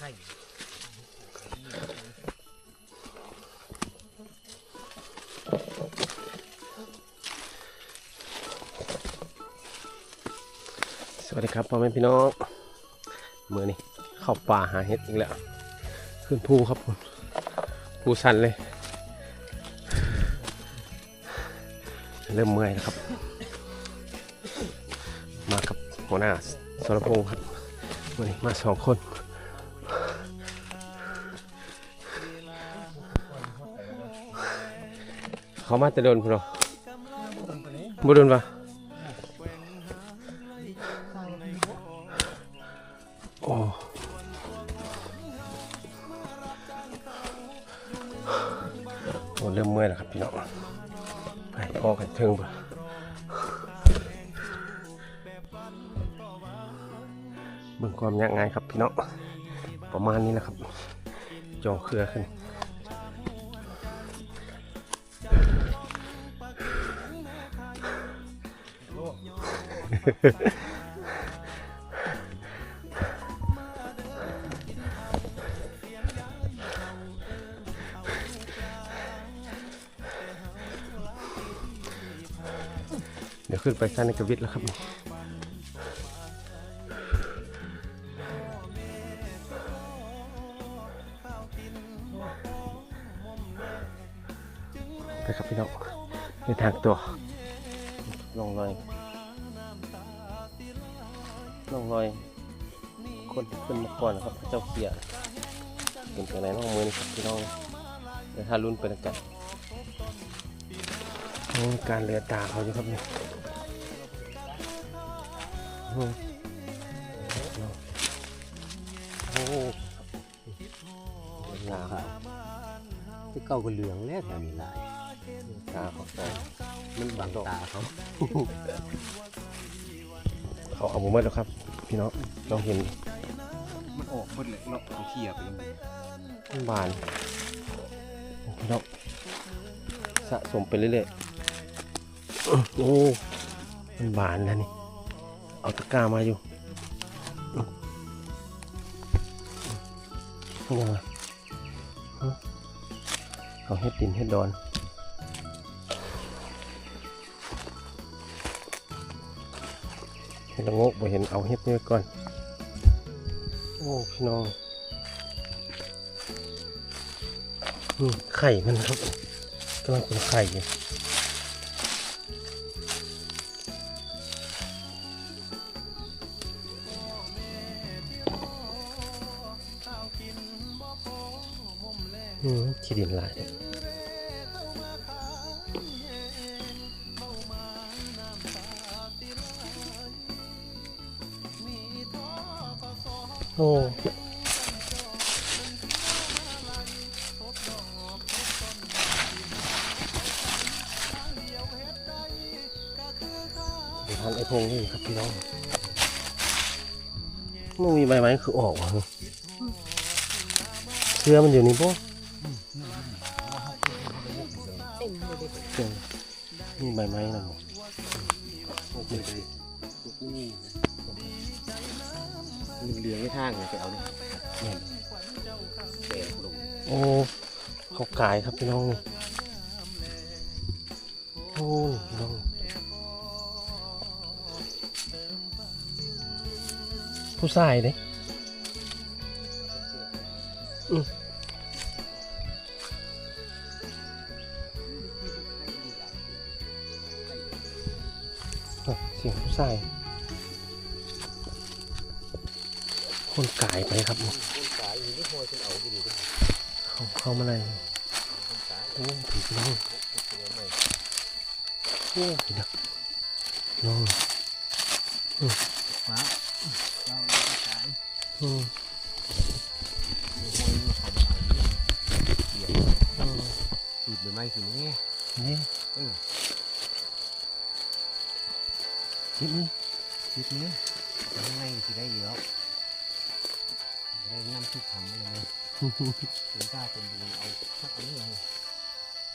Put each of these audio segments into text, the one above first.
ข่สวัสดีครับพ่อแม่พี่น้องมือนี่เข้าป่าหาเห็ดอีกแล้ว ขึ้นภูครับผมภูสันเลย เริ่มเมื่อยแล้วครับ มากับหัวหน้าสรพงศ์ครับวันนี้มาสองคน เขามาแต่โดนพุ่นเหรอบุโดนปะโอ้โหเริ่มเมื่อยแล้วครับพี่น้องไปพอกันเทิงปะเบิ่งความยากง่ายครับพี่น้องประมาณนี้แหละครับ จองเครือขึ้น เดี๋ยวขึ้นไปชั้นในกวิทแล้วครับไปครับพี่น้องในทางตัว คนที่ขึ้นมาก่อนนะครับเจ้าเกียร์เป็นตัวไหนน้องมือนี่ครับพี่น้องเดี๋ยวถ้ารุ่นไปแล้วกันการเลือตาเขาอยู่ครับเนี่โอ้โอ้ลาครับที่เก่าก็เหลืองแล้วแถวนี้หลายตาเขาไปมันบังตาเขาเขาเอาบุ้มดแล้วครับ พี่น้องเราเห็น ออกหมดเลยเนาะเขาเคลียร์ไปแล้วมันบานพี่น้องสะสมไปเรื่อยๆโอ้มันบานแล้วนี่ เอาตะกร้ามาอยู่ยังไงเอาเฮ็ดดินเฮ็ดดอนเห็นละโงกบ่เห็นเอาเฮ็ดนี่ไว้ก่อน โอ้พี่น้องนี่ไข่มันครับกำลังเป็นไข่อยู่อืมขี้ดินหลาย โอ้ไปทานไอ้พงนี่ครับพี่น้องมันมีใบไม้คือออกว่ะเสื้อมันอยู่นี่ปุ๊เต็มเลยดิเสื้อนี่ใบไม้นะหมดมัน เหลืองไม่ทางเลยไปเอาเนี่ยเนี่ยแดงลงโอ้เขากายครับพี่น้องนี่โอ้พี่น้องผู้ชายเด้อืมอะเสียงผู้ชาย เข้ามาเลยโอ้ผีน้องโอ้ผีนักน้องฟ้าเราสายอืมโพยมาเขามาเอาเนี่ยเกี่ยวอืดใบไม้คือนี่นี่เออคิดนี่คิดเนี้ยข้างในสิได้อยู่แล้วได้น้ำที่ทำอะไรเนี่ย ถึงกล้าเป็นดูเอาสักอันนี้เลย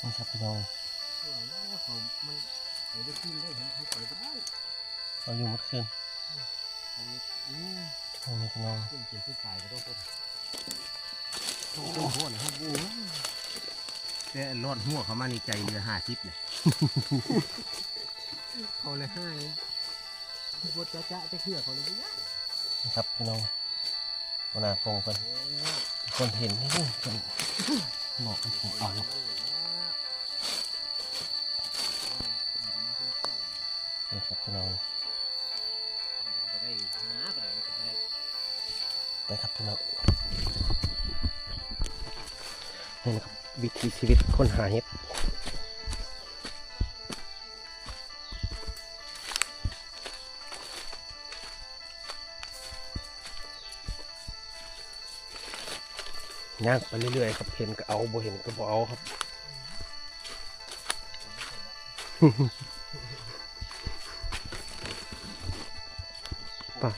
นะครับพี่น้องเขามันเดี๋ยวจะขึ้นได้เห็นเขาไปก็ได้เราอยู่มัดคืนเขาเลยอืมห้องนี้พี่น้องขึ้นเกี่ยวขึ้นสายก็ต้องพูดต้นโพดนะเขาบูแต่รอดหัวเขามาในใจเรือห้าทิพย์เนี่ยเขาเลยให้บดจ้าจ้าจะเชื่อเขาเลยยะนะครับพี่น้อง วนาคงคนคนเห็นนี่เพิ่นบอกให้ผมเอานะครับพี่น้องไปครับพี่น้องนี่นะครับวิถีชีวิตคนหาเห็ด ย่างไปเรื่อยๆครับเห็นก็เอาบ่เห็นก็บ่เอาครับป่ะ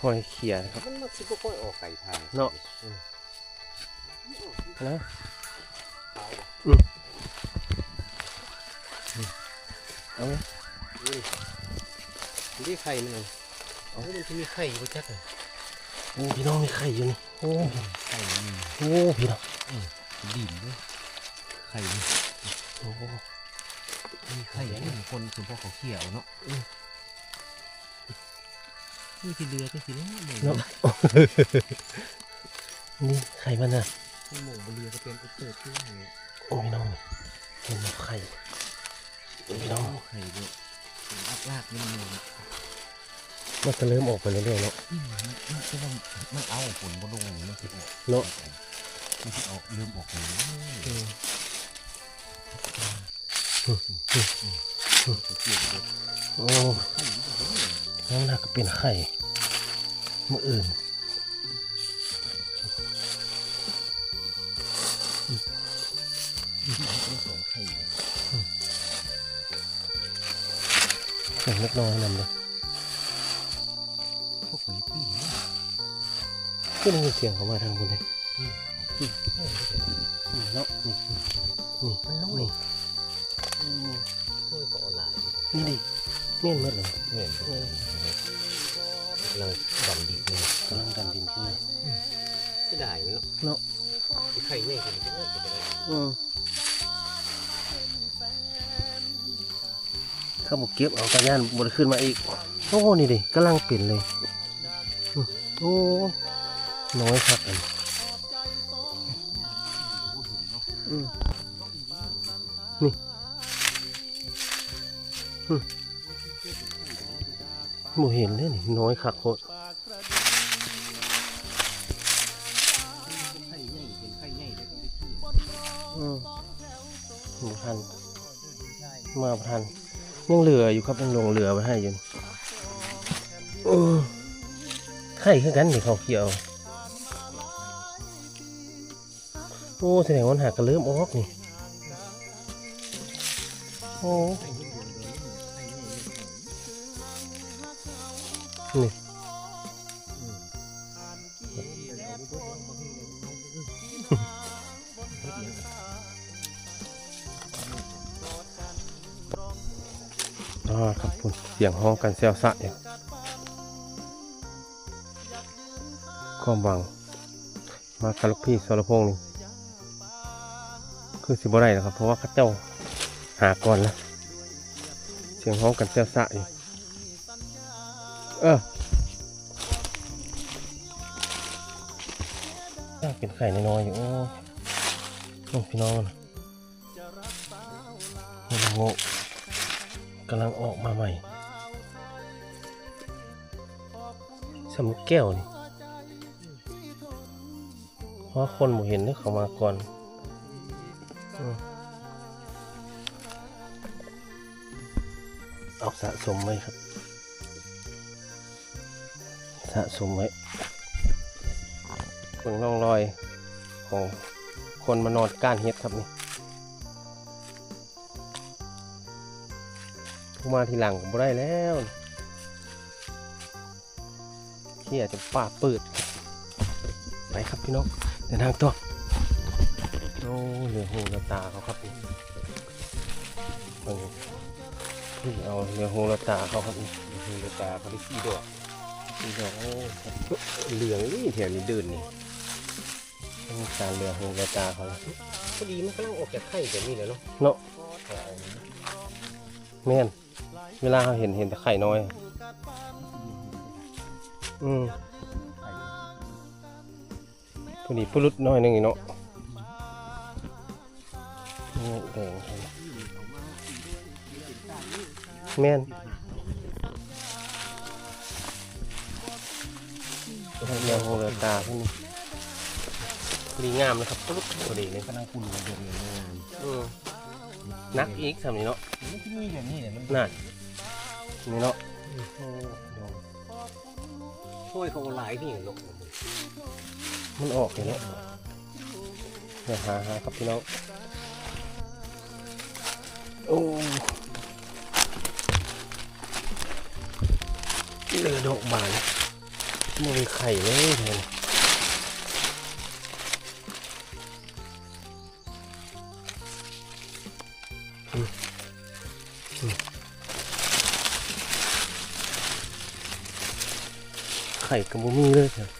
ห้อยเขียนะครับมันมันสิบ่ค่อยออกไก่ทางเนาะนะเอาไหมนี่ไข่มันเลยเอาให้มันจะมีไข่บ่จักเลยโอ้พี่น้องมีไข่อยู่นี่ โอ้ไข่มันโอ้พี่น้องดิ่นด้วยไข่มันโอ้มีไข่อันนี้คนคือพวกเขาเขี่ยวเนาะนี่ที่เรือก็สิเนาะหมูเนาะนี่ไข่มันน่ะหมูบนเรือก็เป็นอุตเตอร์ที่ไหนโอ้พี่น้องเห็นไหมไข่โอ้พี่น้องไข่ด้วยอักลากนี่มัน มันจะเริ่มออกไปเรื่อยๆเนาะอืมมันมันจะว่ามันเอาผลบลงมันสิออกเนาะมันสิออกเริ่มออกเลยอืมเกี่ยวกับโอ้น้ำหนักก็เป็นไข่มื่ออื่นสองไข่เสียงเล็กน้อยนำเลย พวกไข่ปี้เนี่ยก็ได้ยินเสียงเขามาทางบนเลยนี่เนาะนี่นี่มันน้อยนี่ช่วยก็ออนไลน์นี่ดิเม่นหมดเลยเงินเราดำดิบเลยกำลังดันดินขึ้นมาจะได้เนาะเนาะไข่ใหญ่กันจะได้จะได้อืมเขาบอกเก็บเอากระยานบดขึ้นมาอีกโอ้โหนี่ดิกำลังเปลี่ยนเลย โอ้น้อยครับอันนี่อืมหมูเห็นเลยนี่น้อยคักโคตรหนไข่ใหมูพันมาประทันยังเหลืออยู่ครับยังลงเหลือไว้ให้ยู่นี่โอ้ ไข่คือกันนี่เขาเขียว โอ้แสดงว่าหากระเริ่มออกนี่ โอ้นี่อ่าครับคุณเสียงห้องกันแซวสะอย่ ความหวัง มาคารุกพี่สรพงษ์นี่คือสิบได้แล้วครับ เพราะว่าข้าเจ้าหาก่อนแล้วเสียงห้องกันแซวสะอยู่เออเป็นไข่น้อยๆอยู่โอ้ยโอ้พี่น้องนโอ้โหกำลังออกมาใหม่สำลูกแก้วนี่ เพราะคนหมูเห็นนี่เขามาก่อนเอาสะสมไว้ครับ สะสมไว้เบิ่งร่องรอยของคนมานอนก้านเฮ็ดครับนี่ผู้มาทีหลังก็บ่ได้แล้วเขี่ยจะป่าเปิด ไปครับพี่น้อง ดินทางต่อโอ้เหลือหูเหลือตาเขาครับนี่พี่เอาเหลือหูเหลือตาเขาครับนี่คือเรือตาเขาได้ขี้ดอกนี่ดอกโอ้เหลืองนี่แถวนี้เดินนี่ยังการเรือหูเรือตาเขาพอดีมันกำลังออกจากไข่แบบนี้เลยเนาะเนาะแม่นเวลาเขาเห็นเห็นแต่ไข่น้อย อืม พอดีปลุดน้อยหนึงอีกเนาะนี่แดงแม่นเรือหูเรือตาพวกนี้พอดีงามเลยครับปลุดพอดีเลยกำลังคุณเดือดเลยงามอืมนักอีกสำนี้เนาะนี่ที่นี่แบบนี้เนี่ยมันน่ะนี่เนาะช่วยเขาหลายที่เนาะ มันออกอย่างนี้เดี๋ยวหาหาครับพี่น้อง โอ้เลือดอกบานมันมีไข่เลยเห็นอืมอืมไข่กับบุมีเลยเถอะ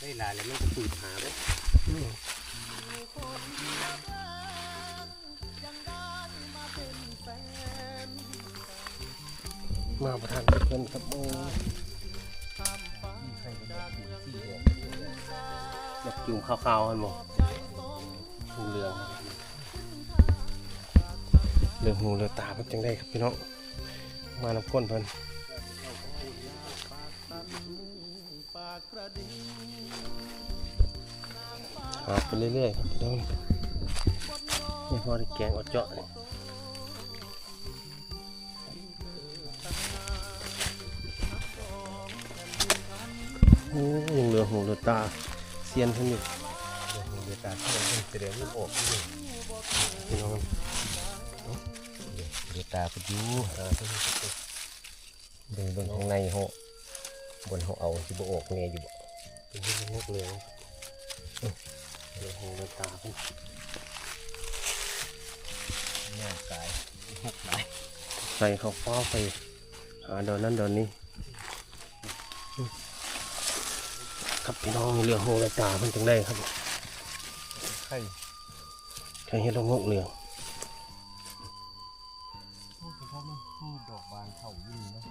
ได้หลาแล้วมันก็ปืดหาไปมาประทานเพื่อนครับโอ้อยากกินข้าวๆกันบ่หูเหลืองเหลืองหูเหลืองตาเพิ่นจังได้ครับพี่น้องมาน้ำก้นเพิ่น หาไปเรื่อยๆครับพี่น้องนี่พอได้แกงอดเจาะนี่โอ้ยังเหลือหูเหลือตาเซียนเพิ่นอยู่เดือดตาที่มันแสดงรูปออกนี่พี่น้องเดือตาไปดูหาเพิ่นเบิ่งบิ่งข้างในหาะบนหาะเอาสิบ่ออกแน่อยู่บ่เป็นที่งกเหลือง เหลือหูเหลือตาเพิ่นย่างกายหกหลายใส่ข้าวฟ้าไปหาดอนนั้นดอนนี้ครับพี่น้องเหลือหูเหลือตาเพิ่นจังได้ครับไข่ใครเห็นเรางกเหลืองพวกเขามันพูดดอกบานเข่าอยู่นี่เนาะ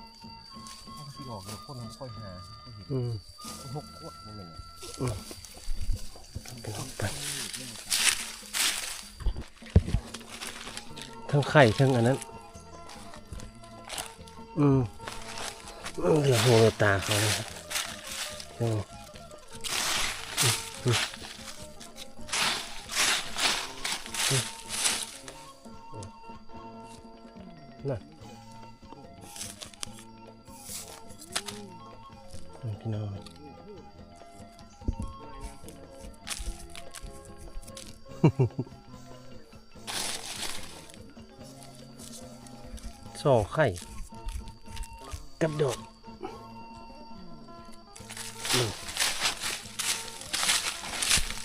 ถ้าสิออกแล้วคนค่อยหาก็เห็นอืมหกขวดมันเลย พี่น้องไปทั้งไข่ทั้งอันนั้น อืมเหลือหูเหลือตาเขาเลยครับน่ะ สองไข่ กับดอก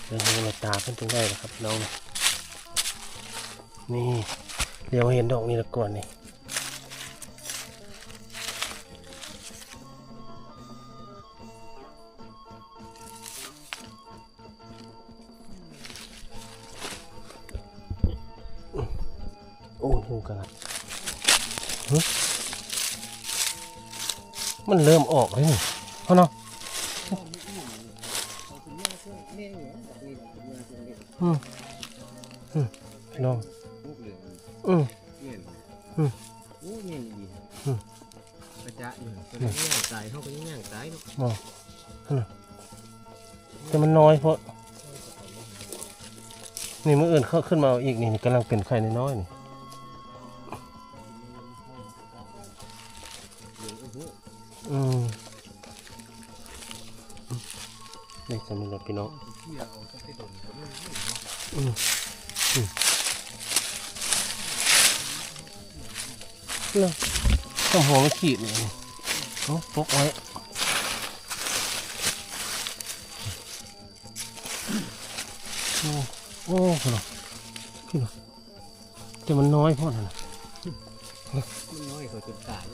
เดี๋ยวเราตาเพิ่นจึงได้นะครับน้องนี่เดี๋ยวเห็นดอกนี้ละก่อนนี่ มันเริ่มออกเลยนี่เอาเนาะอืมอืมพี่น้องลูกเหลืองอืมเงี้ยอืมโอ้เงี้ยดีอืมกระจะอยู่เป็นย่างตายเขาก็ย่างตายเนาะมองนั่นน่ะแต่มันน้อยเพราะนี่เมื่ออื่นเขาขึ้นมาเอาอีกนี่กำลังเป็นไข่น้อยนี่ อืมนี่จะมีรถพี่น้องอืมอืมแล้วต้องหัวไม่ขีดเลยเขาปกไว้โอ้โอ้พี่น้องพี่น้อแต่มันน้อยเพราะนั่นน่ะมันน้อยเขาจนตาย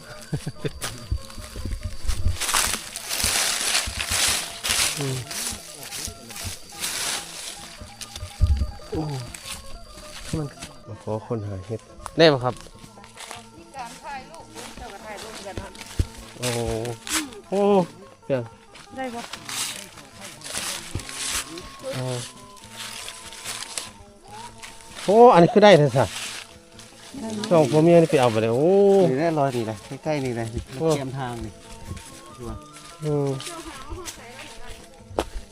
อคนหาเห็ดได้ปะครับมีการถ่ายรูปเจ้าก็ถ่ายรูปกันนะโอ้โอ้เดี๋ยวได้ปะโอ้โอ้อันนี้คือได้เลยสัสสองพ่อเมียนี่ไปเอาไปเลยโอ้นี่แน่รอยนี่เลยใกล้ๆนี่เลยโอ้เตรียมทางนี่อืม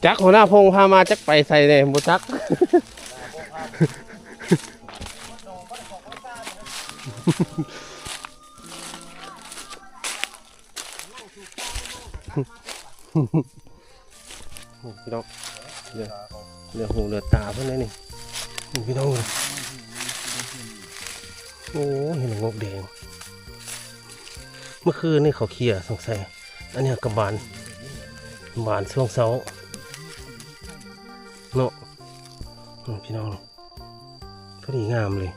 จักหัวหน้าพงพามาจักไปใส่เลยบุจัก พี่น้องเรือเรือหูเรือตาเพื่อนเลยนี่นี่พี่น้องโอ้เห็นงกแดงเมื่อคืนนี่เขาเคลียร์สงสัยอันนี้กระบาลบานช่วงเช้าเนาะพี่น้องพอดีงามเลย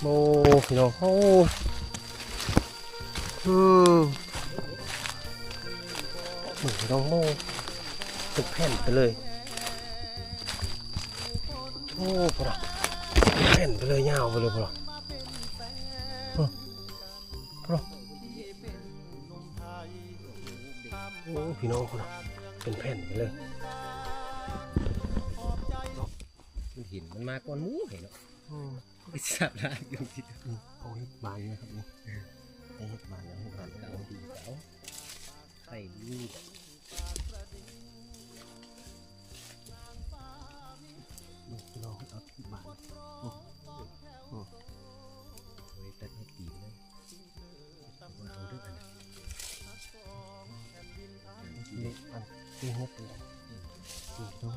โอ้พี่น้องโอ้ อืมนี่พี่น้องโม่ตึกแผ่นไปเลย โอ้ปะแผ่นไปเลยยาวไปเลยปะอืมปะโอ้พี่น้องปะเป็นแผ่นไปเลยหินมันมาก่อนหมูเห็นเนาะอืมไปสับได้อยู่ที่นี่เอาเห็ดบานนะครับนี่ ไอเห็ดบาแล้วห็ดบานเก่าแล้วดีเก่าไข่ดีนี่พี่น้องเอาเห็ดบาโอ้ยตัดให้ดีเลยมาเอาด้วยกันนะเล็กอันที่เห็ดเลยนี่ต้อง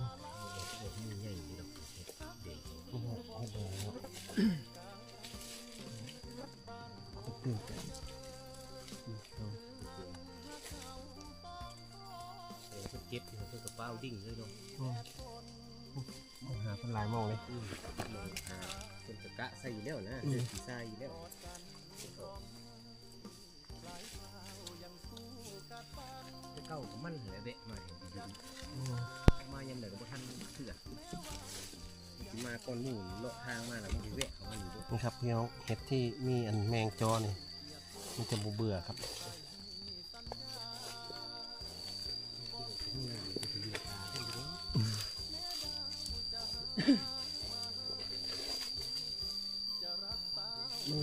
โอ้ยมีใหญ่ดีดอกเด็กเห็ดเห็ดแดง เออเก็บอยู่ในกระเป๋าดิ่งเลยเนาะอืมอืมหาเป็นหลายหมองเลยอืมมองหาคนตะกะใส่อยู่แล้วนะอืมเสื้อสีใส่อยู่แล้วจะเก้ากับมันแหละเดะมาเห็นดีอืมมายังไหนก็บ่ทันเสือสิมาก่อนหมู่เลาะทางมาแล้วมันสิแวะเขามาอยู่ด้วยนี่ครับพี่น้องเห็ดที่มีอันแมงจอนี่มันจะบูเบื่อครับ อื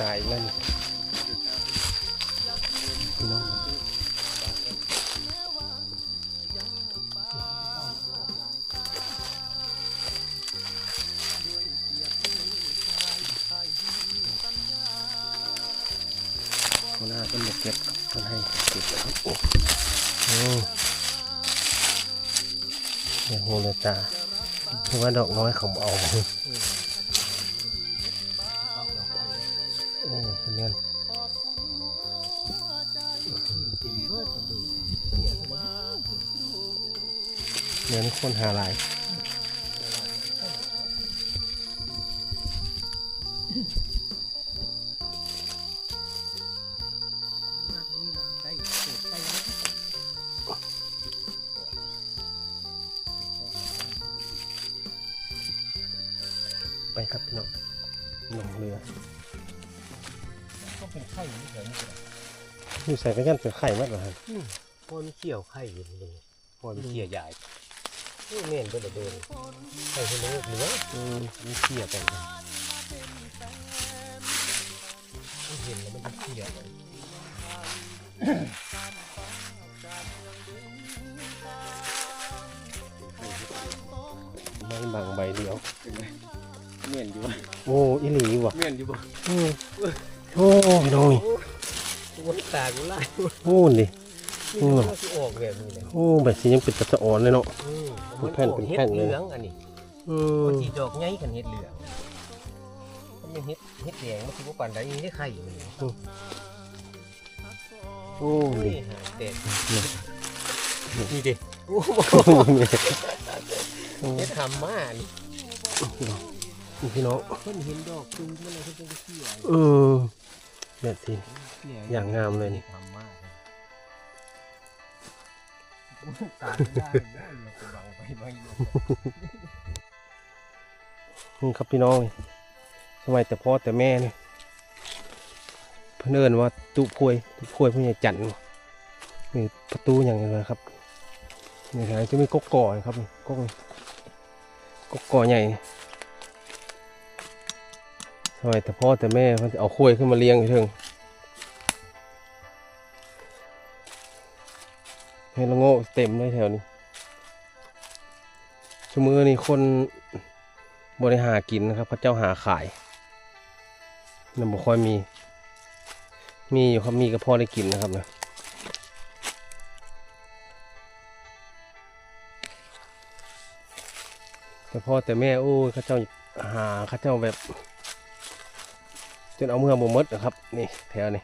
ตายนี่พี่น้องคนหน้าต้นหมกเก็บครับต้นให้เก็บครับโอ้โหโอ้โหเลยตาคือว่าดอกน้อยเขาเอา คนหาหลายมากนี่นะได้เกิดได้นะไปครับพี่น้องลงเรือต้องเป็นไข่นี่เหรอนี่เหรออยู่ใส่ไปกันเป็นไข่มากกว่าฮะพอมันเขี่ยวไข่อยู่นี่พอมันเขี่ยใหญ่ นี่เม่นก็เดินไข่คนละเหลืออืมมันเขี่ยไปเลยมัน โอ้แบบสียังเป็นตะสะอ่อนเลยเนาะอืมเป็นแผ่นเป็นแผ่นเลย เห็ดเหลืองอันนี้อืมมันสีดอกใหญ่กันเห็ดเหลืองมันเป็นเห็ดเห็ดแดงมันคือว่าปานใดยังได้ไข่อยู่นี่โอ้โอ้ดิยหาแดงนี่ดิโอ้โหเห็ดหำมานี่พี่น้องเพิ่นเห็นดอกจูงมันเลยเพิ่นจะเขี่ยเออแบบสิอย่างงามเลยนี่ทำมาก ตาได้ได้เลยกูบังไปบังอยู่นี่ครับพี่น้องสมัยแต่พ่อแต่แม่นี่เพื่นเอินว่าตุพวยตุพวยผู้ใหญ่จันนี่ประตูอย่างไรครับนี่ทางจะมีกกก่อครับนี่กกกกก่อใหญ่สมัยแต่พ่อแต่แม่เขาจะเอาคุ้ยขึ้นมาเลี้ยงอยู่เถิง เฮดละโง่เต็มเลยแถวนี้ชั่วมือนี่คนบริหารกินนะครับ พระเจ้าหาขายนั่นบ่ค่อยมี มีอยู่ครับมีก็พอได้กินนะครับนะแต่พ่อแต่แม่โอ้ยข้าเจ้าหาข้าเจ้าแบบจนเอาเมื่อบ่มดนะครับ นี่แถวนี้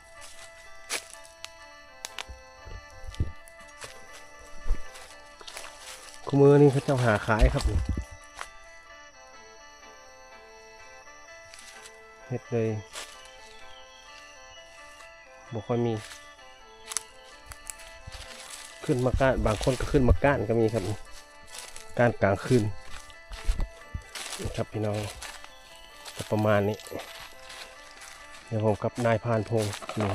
คู่มือนี่เขาเจ้าหาขายครับนี่เฮ็ดเลยบ่ค่อยมี ขึ้นมาก้านบางคนก็ขึ้นมาก้านก็มีครับก้านกลางคืนนะครับพี่น้องประมาณนี้ เดี๋ยวผมกับนายพานพงศ์นี่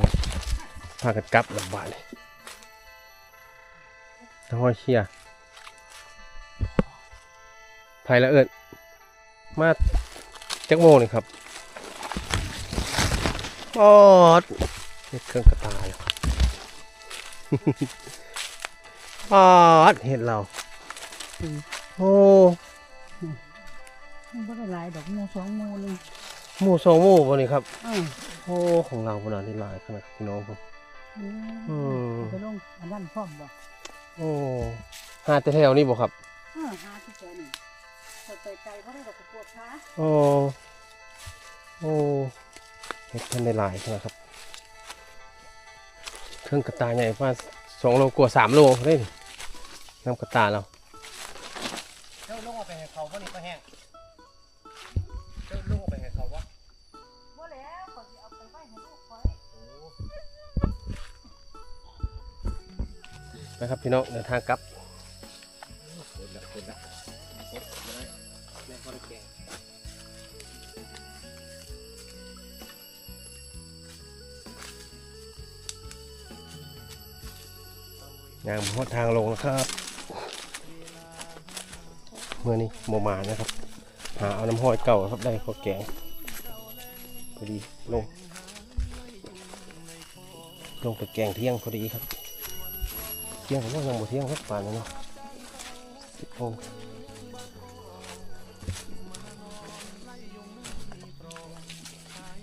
พากันกลับลำบากเลยน้องห้อยเชีย ไผ่ละเอิดมาจักโมงนี่ครับปอดเห็ดเครื่องกระตายแล้วครับปอดเห็ดเราโอ้มันก็ได้หลายดอกหมูสองหมูเลยหมูสองหมูวันนี้ครับอืมโอ้ของเราขนาดนี้หลายขนาดพี่น้องผมอืมไปลงอันนั้นพร้อมบ่โอ้หาแต่แถวนี้บ่ครับเออหาที่แกนี่ ไปไปไกลเพราะได้ดอกกระปวดขาโอ้โอ้เห็ดท่านได้หลายขนาดครับ เครื่องกระตายใหญ่ประมาณสองโลกว่าสามโลได้นี่น้ำกระตายเราเจ้าลงเอาไปให้เขาบ่นี่ก็แห้งเจ้าลงเอาไปให้เขาวะบ่แล้วขอสิเอาไปไว้ให้ลูกคอยนะครับพี่น้องเดินทางกลับางพอทางลงนะครับเมื่อนี้โมมานะครับ หาเอาน้ำห้อยเก่าครับได้ข้าวแกงพอดีลงลงไปแกงเที่ยงพอดีครับ เที่ยงผมว่ายังบ่เที่ยงครับป่านนี้เนาะสิบโมง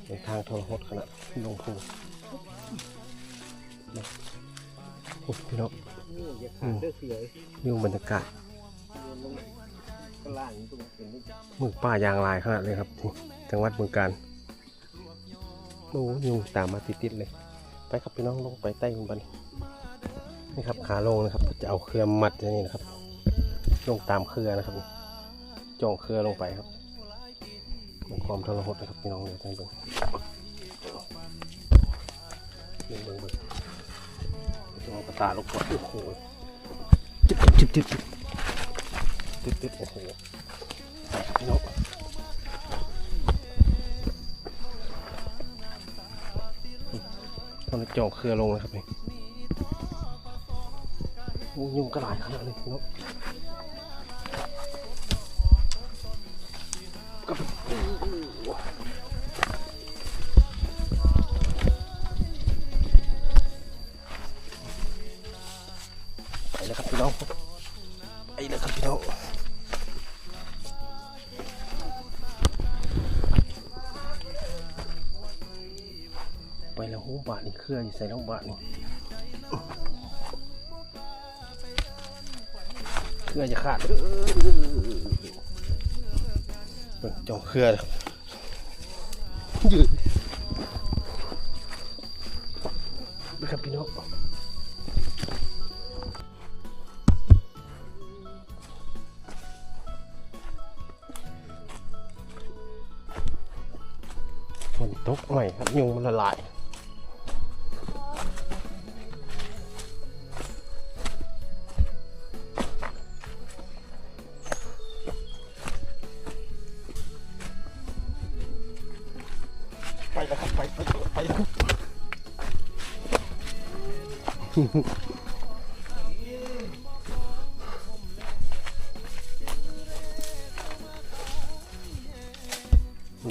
เป็นทางทรหดขนาดลงพูโอ้พี่น้ องนี่อย่าขาดเด้อเสือดูบรรยากาศลงก็ล่างตรงเป็นนี่มือป้ายางลายขนาดเลยครับที่จังหวัดเมืองการโอ้ยุงตามมาติดๆเลย ไปครับพี่น้องลงไปใต้กันบัดนนี่ครับขาลงนะครับจะเอาเครือมัดอย่างนี้นะครับ ลงตามเครือนะครับจ่องเครือลงไปครับมันความทรหดนะครับพี่น้องเดี๋ยวท่านเบิ่งเบิ่งเบิ่ง ตาลงก่อนโอ้โหจิบจิบจิบจิบจิบจิบโอ้โหพี่น้องมันจองเครือลงนะครับนี่โอ้ยุงกระหลายขนาดเลยพี่น้อง เครืออยู่ใส่ลงบาทนี่เครือจะขาดเบิ่งจองเครือยืด ไ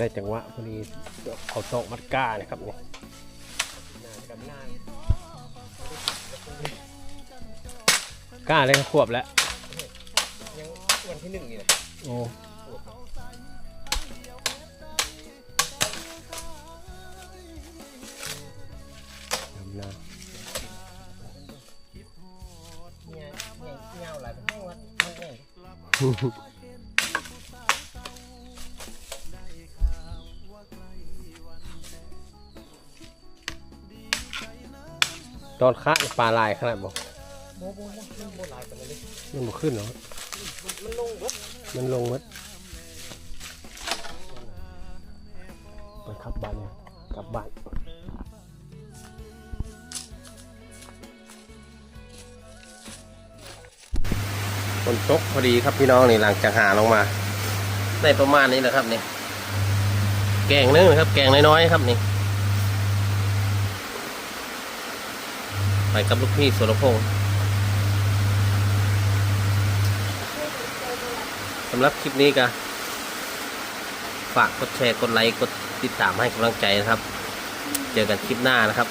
ด้จังหวะพอดีเขาโตะมัดก้านะครับนี่ก้าเลยขวบแล้ว ยังวันที่หนึ่งนี่แหละโอ้ ตอนค้าปลาลายขนาดบอกโบโบโบขึ้นบหลายกันเลยมันบ่ขึ้นเหรอมันลงมันลงมัดไปขับบ้านเนี่ยกลับบ้านฝนตกพอดีครับพี่น้องนี่หลังจากหาลงมา ได้ประมาณนี้แหละครับนี่ แกงนึงนะครับ แกงน้อยๆครับนี่ ไปกับลูกพี่สุรพงศ์สำหรับคลิปนี้ก็ฝากกดแชร์กดไลค์กดติดตามให้กำลังใจนะครับ เจอกันคลิปหน้านะครับ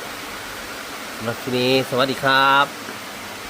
สำหรับคลิปนี้สวัสดีครับ